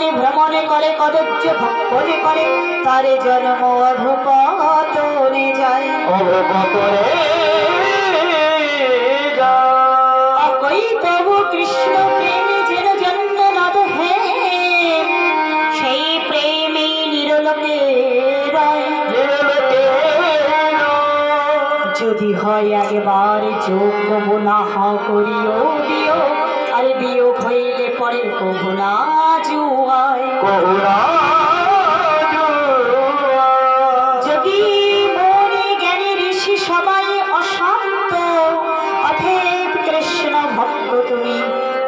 যে ভক্তরে করে তারে জন্ম অধপতনে যায়। যায় অকই তবু হে সেই প্রেমে যদি হয় একবার যোগ্য না করিও বিয়োগ আর বিয়োগ হইলে পরে কবু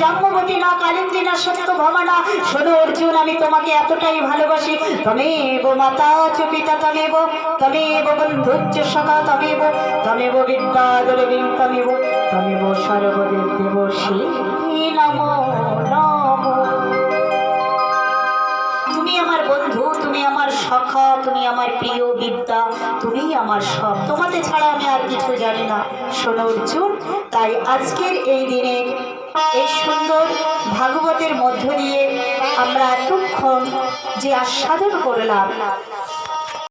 জাম্বতী না কালিন্দী না সত্য ভবানা। শোনো অর্জুন, আমি তোমাকে এতটাই ভালোবাসি। তমেব মাতা চ পিতা, তমেব তমেব বন্ধুচ্চ সখা, তমেব তমেব বিদ্যা দুর্বিং তমেব তমেব সর্বদেব দেব শ্রী নমো নমো। তুমি আমার বন্ধু, তুমি আমার সখা, তুমি আমার প্রিয় বিদ্যা, তুমি আমার সব। তোমাদের ছাড়া আমি আর কিছু জানি না। শোনো অর্জুন, তাই আজকের এই দিনে এই ভাগবতের মধ্য দিয়ে আমরা এতক্ষণ যে আস্বাদন করলাম